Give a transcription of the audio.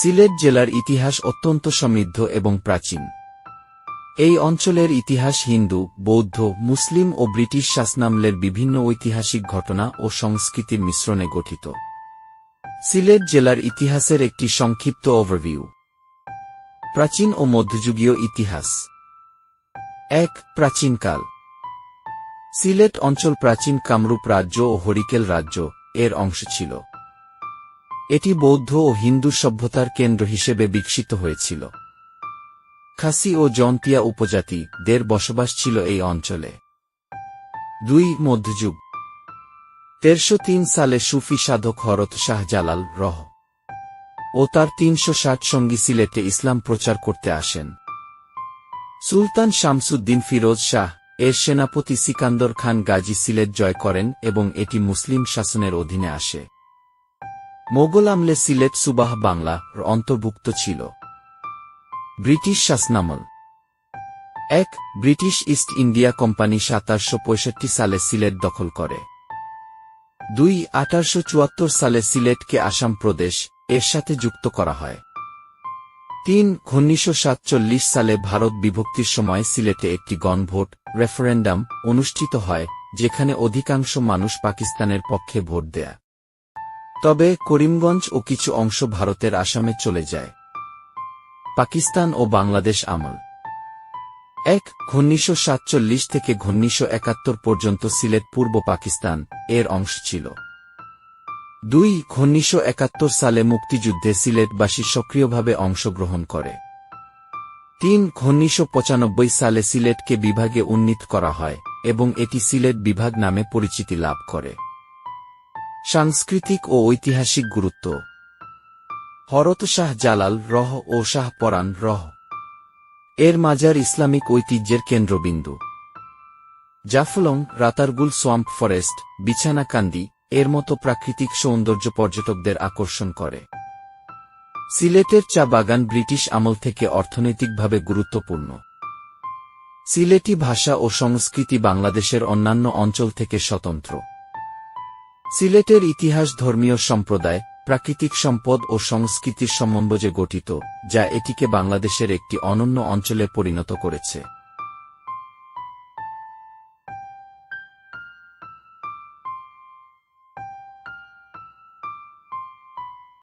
সিলেট জেলার ইতিহাস অত্যন্ত সমৃদ্ধ এবং প্রাচীন। এই অঞ্চলের ইতিহাস হিন্দু, বৌদ্ধ, মুসলিম ও ব্রিটিশ শাসনামলের বিভিন্ন ঐতিহাসিক ঘটনা ও সংস্কৃতির মিশ্রণে গঠিত। সিলেট জেলার ইতিহাসের একটি সংক্ষিপ্ত ওভারভিউ প্রাচীন ও মধ্যযুগীয় ইতিহাস। এক প্রাচীনকাল সিলেট অঞ্চল প্রাচীন কামরূপ রাজ্য ও হরিকেল রাজ্য এর অংশ ছিল। এটি বৌদ্ধ ও হিন্দু সভ্যতার কেন্দ্র হিসেবে বিকশিত হয়েছিল। খাসি ও জন্তিয়া উপজাতি দের বসবাস ছিল এই অঞ্চলে। দুই মধ্যযুগ। তেরশো সালে সুফি সাধক হরত শাহ জালাল রহ ও তার তিনশো ষাট সঙ্গী সিলেটে ইসলাম প্রচার করতে আসেন। সুলতান শামসুদ্দিন ফিরোজ শাহ এর সেনাপতি সিকান্দর খান গাজী সিলেট জয় করেন এবং এটি মুসলিম শাসনের অধীনে আসে। মোগল আমলে সিলেট সুবাহ বাংলা অন্তর্ভুক্ত ছিল। ব্রিটিশ শাসনামল। এক, ব্রিটিশ ইস্ট ইন্ডিয়া কোম্পানি সাতারশো সালে সিলেট দখল করে। দুই, আঠারোশো সালে সিলেটকে আসাম প্রদেশ এর সাথে যুক্ত করা হয়। তিন উনিশশো সালে ভারত বিভক্তির সময় সিলেটে একটি গণভোট রেফারেন্ডাম অনুষ্ঠিত হয়, যেখানে অধিকাংশ মানুষ পাকিস্তানের পক্ষে ভোট দেয়া। তবে করিমগঞ্জ ও কিছু অংশ ভারতের আসামে চলে যায়। পাকিস্তান ও বাংলাদেশ আমল। এক উনিশশো থেকে উনিশশো পর্যন্ত সিলেট পূর্ব পাকিস্তান এর অংশ ছিল। দুই উনিশশো সালে মুক্তিযুদ্ধে সিলেটবাসী সক্রিয়ভাবে অংশগ্রহণ করে। তিন পঁচানব্বই সালে সিলেটকে বিভাগে উন্নীত করা হয় এবং এটি সিলেট বিভাগ নামে পরিচিতি লাভ করে। সাংস্কৃতিক ও ঐতিহাসিক গুরুত্ব। হরত শাহ জালাল রহ ও শাহ পরান রহ। এর মাজার ইসলামিক ঐতিহ্যের কেন্দ্রবিন্দু। জাফলং, রাতারগুল সোয়াম্প ফরেস্ট, বিছানাকান্দি, এর মতো প্রাকৃতিক সৌন্দর্য পর্যটকদের আকর্ষণ করে। সিলেটের চা বাগান ব্রিটিশ আমল থেকে অর্থনৈতিকভাবে গুরুত্বপূর্ণ। সিলেটি ভাষা ও সংস্কৃতি বাংলাদেশের অন্যান্য অঞ্চল থেকে স্বতন্ত্র। সিলেটের ইতিহাস ধর্মীয় সম্প্রদায়, প্রাকৃতিক সম্পদ ও সংস্কৃতির সমন্বয়ে গঠিত, যা এটিকে বাংলাদেশের একটি অনন্য অঞ্চলে পরিণত করেছে।